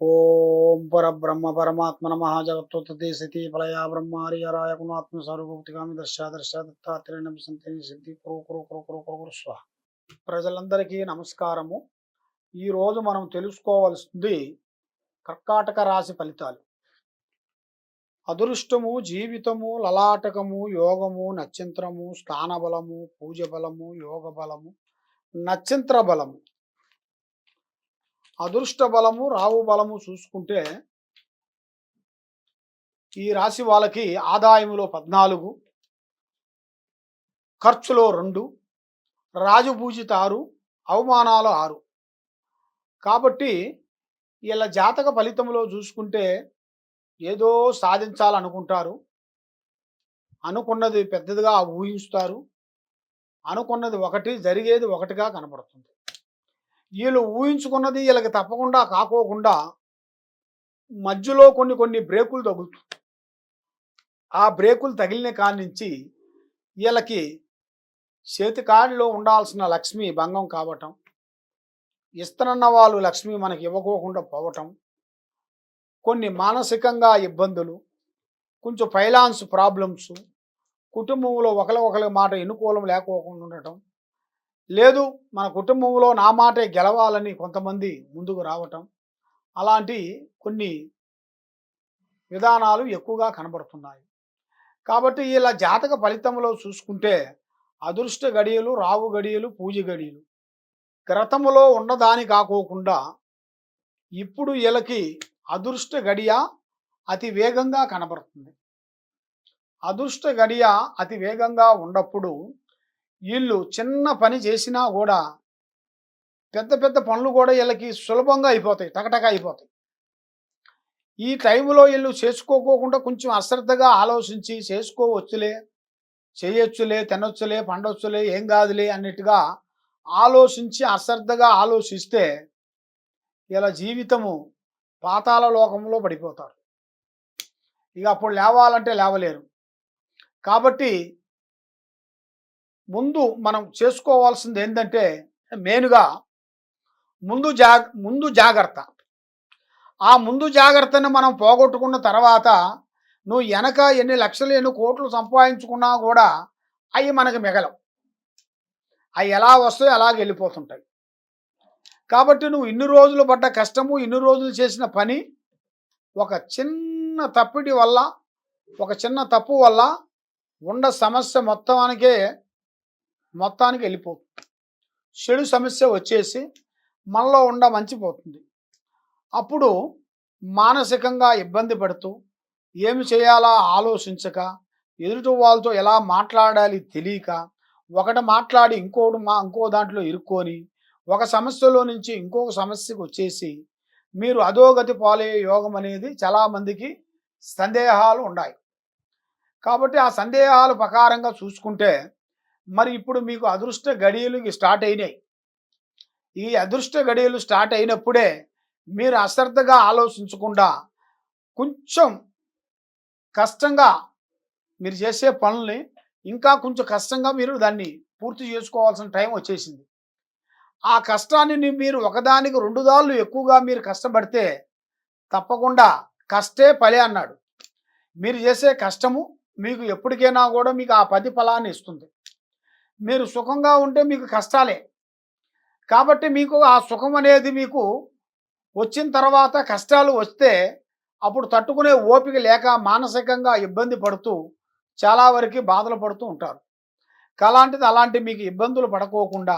ఓం పరబ్రహ్మ పరమాత్మ నమ. జగత్తోత్తే సతి ఫలయా బ్రహ్మారి హరాయ గుణాత్మ స్వరూపతిగామి దర్శ దర్శ దత్తాత్రేయ సంతని సిద్ధి కురు కురు కురు కురు కురు కురు స్వ ప్రజలందరికీ నమస్కారము. ఈరోజు మనం తెలుసుకోవాల్సింది కర్కాటక రాశి ఫలితాలు. అదృష్టము జీవితము లలాటకము యోగము నక్షత్రము స్థానబలము పూజ బలము యోగ బలము నక్షత్ర బలము అదృష్ట బలము రావు బలము చూసుకుంటే ఈ రాశి వాళ్ళకి ఆదాయములో పద్నాలుగు ఖర్చులో రెండు రాజుభూజిత ఆరు అవమానాలు ఆరు. కాబట్టి వీళ్ళ జాతక ఫలితంలో చూసుకుంటే ఏదో సాధించాలనుకుంటారు. అనుకున్నది పెద్దదిగా ఊహిస్తారు అనుకున్నది ఒకటి జరిగేది ఒకటిగా కనపడుతుంది వీళ్ళు ఊహించుకున్నది వీళ్ళకి తప్పకుండా కాకోకుండా మధ్యలో కొన్ని కొన్ని బ్రేకులు తగులుతుంది ఆ బ్రేకులు తగిలిన కాడి నుంచి వీళ్ళకి చేతికాడిలో ఉండాల్సిన లక్ష్మి భంగం కావటం ఇస్తనన్న వాళ్ళు లక్ష్మి మనకి ఇవ్వకోకుండా పోవటం కొన్ని మానసికంగా ఇబ్బందులు కొంచెం ఫైనాన్స్ ప్రాబ్లమ్స్ కుటుంబంలో ఒకరి ఒకరి మాట ఎన్నుకోవడం లేకోకుండా ఉండటం లేదు మన కుటుంబంలో నా మాటే గెలవాలని కొంతమంది ముందుకు రావటం అలాంటి కొన్ని విధానాలు ఎక్కువగా కనబడుతున్నాయి. కాబట్టి ఇలా జాతక ఫలితంలో చూసుకుంటే అదృష్ట గడియలు రావు గడియలు పూజ గడియలు క్రతములో ఉన్నదాని కాకోకుండా ఇప్పుడు వీళ్ళకి అదృష్ట గడియ అతి వేగంగా కనబడుతుంది. అదృష్ట గడియ అతి వేగంగా ఉన్నప్పుడు వీళ్ళు చిన్న పని చేసినా కూడా పెద్ద పెద్ద పనులు కూడా వీళ్ళకి సులభంగా అయిపోతాయి టకటక అయిపోతాయి. ఈ టైంలో వీళ్ళు చేసుకోకోకుండా కొంచెం అశ్రద్ధగా ఆలోచించి చేసుకోవచ్చులే చేయొచ్చులే తినొచ్చులే పండొచ్చులే ఏం కాదులే అన్నట్టుగా ఆలోచించి అశ్రద్ధగా ఆలోచిస్తే ఇలా జీవితము పాతాల లోకంలో పడిపోతారు. ఇక అప్పుడు లేవాలంటే లేవలేరు. కాబట్టి ముందు మనం చేసుకోవాల్సింది ఏంటంటే మెయిన్గా ముందు జా ముందు జాగ్రత్త. ఆ ముందు జాగ్రత్తని మనం పోగొట్టుకున్న తర్వాత నువ్వు వెనక ఎన్ని లక్షలు ఎన్ని కోట్లు సంపాదించుకున్నా కూడా అవి మనకి మిగలవు. అవి ఎలా వస్తాయో అలాగే వెళ్ళిపోతుంటాయి. కాబట్టి నువ్వు ఇన్ని రోజులు పడ్డ కష్టము ఇన్ని రోజులు చేసిన పని ఒక చిన్న తప్పిడి వల్ల ఒక చిన్న తప్పు వల్ల ఉన్న సమస్య మొత్తానికే మొత్తానికి వెళ్ళిపోతుంది. చెడు సమస్య వచ్చేసి మనలో ఉండ మంచిపోతుంది. అప్పుడు మానసికంగా ఇబ్బంది పడుతూ ఏమి చేయాలా ఆలోచించక ఎదుటి వాళ్ళతో ఎలా మాట్లాడాలి తెలియక ఒకటి మాట్లాడి ఇంకోటి మా ఇంకో దాంట్లో ఇరుక్కొని ఒక సమస్యలో నుంచి ఇంకొక సమస్యకు వచ్చేసి మీరు అధోగతి పాలయ్యే యోగం అనేది చాలామందికి సందేహాలు ఉన్నాయి కాబట్టి ఆ సందేహాల ప్రకారంగా చూసుకుంటే మరి ఇప్పుడు మీకు అదృష్ట గడియలు స్టార్ట్ అయినాయి. ఈ అదృష్ట గడియలు స్టార్ట్ అయినప్పుడే మీరు అశ్రద్ధగా ఆలోచించకుండా కొంచెం కష్టంగా మీరు చేసే పనుల్ని ఇంకా కొంచెం కష్టంగా మీరు దాన్ని పూర్తి చేసుకోవాల్సిన టైం వచ్చేసింది. ఆ కష్టాన్ని మీరు ఒకదానికి రెండు దాళ్ళు ఎక్కువగా మీరు కష్టపడితే తప్పకుండా కష్టే ఫలే అన్నాడు. మీరు చేసే కష్టము మీకు ఎప్పటికైనా కూడా మీకు ఆ పది ఫలాన్ని ఇస్తుంది. మీరు సుఖంగా ఉంటే మీకు కష్టాలే. కాబట్టి మీకు ఆ సుఖం అనేది మీకు వచ్చిన తర్వాత కష్టాలు వస్తే అప్పుడు తట్టుకునే ఓపిక లేక మానసికంగా ఇబ్బంది పడుతూ చాలా వరకు బాధలు పడుతూ ఉంటారు. అలాంటిది అలాంటి మీకు ఇబ్బందులు పడుకోకుండా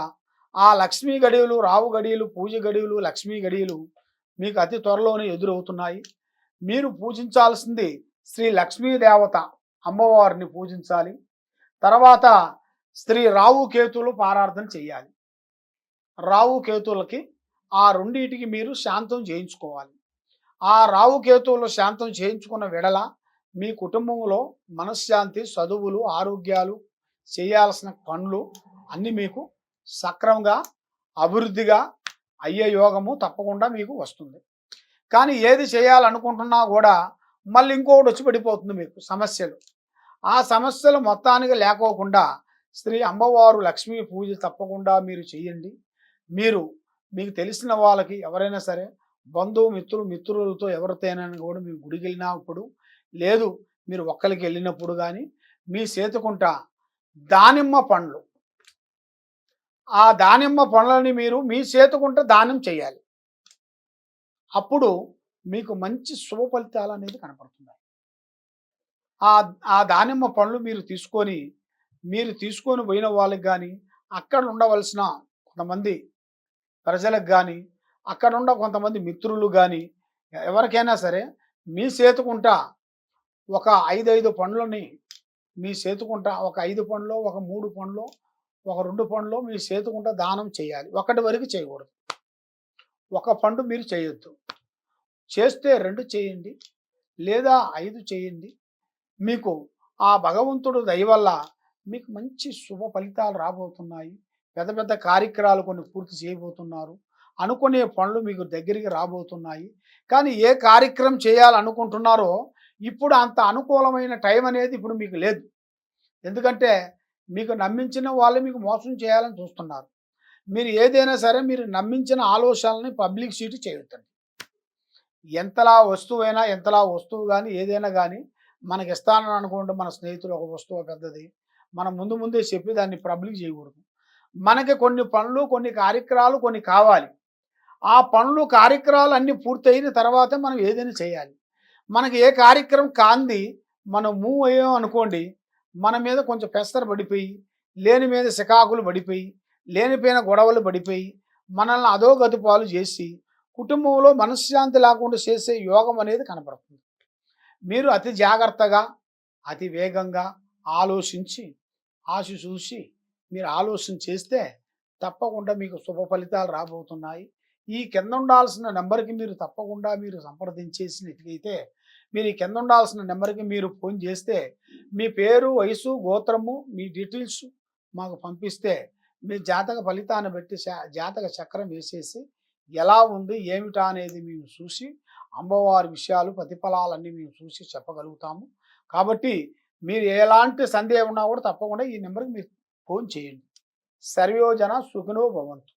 ఆ లక్ష్మీ గడియలు రావు గడియలు పూజ గడియలు లక్ష్మీ గడియలు మీకు అతి త్వరలోనే ఎదురవుతున్నాయి. మీరు పూజించాల్సింది శ్రీ లక్ష్మీ దేవత అమ్మవారిని పూజించాలి. తర్వాత స్త్రీ రావు కేతులు పారార్థన చేయాలి. రావు కేతులకి ఆ రెండింటికి మీరు శాంతం చేయించుకోవాలి. ఆ రావు కేతువులు శాంతం చేయించుకున్న వెడల మీ కుటుంబంలో మనశ్శాంతి చదువులు ఆరోగ్యాలు చేయాల్సిన పనులు అన్నీ మీకు సక్రమంగా అభివృద్ధిగా అయ్యే యోగము తప్పకుండా మీకు వస్తుంది. కానీ ఏది చేయాలనుకుంటున్నా కూడా మళ్ళీ ఇంకొకటి వచ్చి పడిపోతుంది మీకు సమస్యలు. ఆ సమస్యలు మొత్తానికి లేకోకుండా శ్రీ అమ్మవారు లక్ష్మీ పూజ తప్పకుండా మీరు చేయండి. మీరు మీకు తెలిసిన వాళ్ళకి ఎవరైనా సరే బంధువు మిత్రులు మిత్రులతో ఎవరితోనైనా కూడా మీరు గుడికి వెళ్ళినప్పుడు లేదు మీరు ఒక్కరికి వెళ్ళినప్పుడు కానీ మీ చేతుకుంట దానిమ్మ పండ్లు. ఆ దానిమ్మ పండ్లని మీరు మీ చేతుకుంట దానం చేయాలి. అప్పుడు మీకు మంచి శుభ ఫలితాలు అనేది కనపడుతున్నాయి. ఆ ఆ దానిమ్మ పండ్లు మీరు తీసుకొని మీరు తీసుకొని పోయిన వాళ్ళకి కానీ అక్కడ ఉండవలసిన కొంతమంది ప్రజలకు కానీ అక్కడ ఉండ కొంతమంది మిత్రులు కానీ ఎవరికైనా సరే మీ చేతుకుంటా ఒక ఐదు ఐదు పండ్లని మీ చేతుకుంటా ఒక ఐదు పండ్లు ఒక మూడు పండ్లు ఒక రెండు పండ్లు మీ చేతుకుంటా దానం చేయాలి. ఒకటి వరకు చేయకూడదు. ఒక పండు మీరు చేయొద్దు. చేస్తే రెండు చేయండి లేదా ఐదు చేయండి. మీకు ఆ భగవంతుడు దయ వల్ల మీకు మంచి శుభ ఫలితాలు రాబోతున్నాయి. పెద్ద పెద్ద కార్యక్రమాలు కొన్ని పూర్తి చేయబోతున్నారు. అనుకునే పనులు మీకు దగ్గరికి రాబోతున్నాయి. కానీ ఏ కార్యక్రమం చేయాలనుకుంటున్నారో ఇప్పుడు అంత అనుకూలమైన టైం అనేది ఇప్పుడు మీకు లేదు. ఎందుకంటే మీకు నమ్మించిన వాళ్ళు మీకు మోసం చేయాలని చూస్తున్నారు. మీరు ఏదైనా సరే మీరు నమ్మించిన ఆలోచనల్ని పబ్లిక్ సీట్ చేయొద్దండి. ఎంతలా వస్తువైనా ఎంతలా వస్తువు కానీ ఏదైనా కానీ మనకి ఇస్తానని అనుకుంటే మన స్నేహితులు ఒక వస్తువు పెద్దది. మనం ముందు ముందే చెప్పి దాన్ని పబ్లిక్ చేయకూడదు. మనకి కొన్ని పనులు కొన్ని కార్యక్రమాలు కొన్ని కావాలి. ఆ పనులు కార్యక్రమాలు అన్నీ పూర్తయిన తర్వాత మనం ఏదైనా చేయాలి. మనకి ఏ కార్యక్రమం కాంది మనం మూవ్ అయ్యాం అనుకోండి మన మీద కొంచెం పెస్తర పడిపోయి లేని మీద సికాకులు పడిపోయి లేనిపోయిన గొడవలు పడిపోయి మనల్ని అధోగతి పాలు చేసి కుటుంబంలో మనశ్శాంతి లేకుండా చేసే యోగం అనేది కనపడుతుంది. మీరు అతి జాగ్రత్తగా అతి వేగంగా ఆలోచించి ఆశ చూసి మీరు ఆలోచన చేస్తే తప్పకుండా మీకు శుభ ఫలితాలు రాబోతున్నాయి. ఈ కింద ఉండాల్సిన నెంబర్కి మీరు తప్పకుండా మీరు సంప్రదించేసినట్లయితే మీరు ఈ కింద ఉండాల్సిన నెంబర్కి మీరు ఫోన్ చేస్తే మీ పేరు వయసు గోత్రము మీ డీటెయిల్స్ మాకు పంపిస్తే మీ జాతక ఫలితాన్ని బట్టి జాతక చక్రం వేసేసి ఎలా ఉంది ఏమిటా అనేది మేము చూసి అమ్మవారి విషయాలు ప్రతిఫలాలన్నీ మేము చూసి చెప్పగలుగుతాము. కాబట్టి మీరు ఎలాంటి సందేహం ఉన్నా కూడా తప్పకుండా ఈ నెంబర్కి మీరు ఫోన్ చేయండి. సర్వయోజన సుఖినో భవంతు.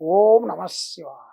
ఓం నమ శివాయ.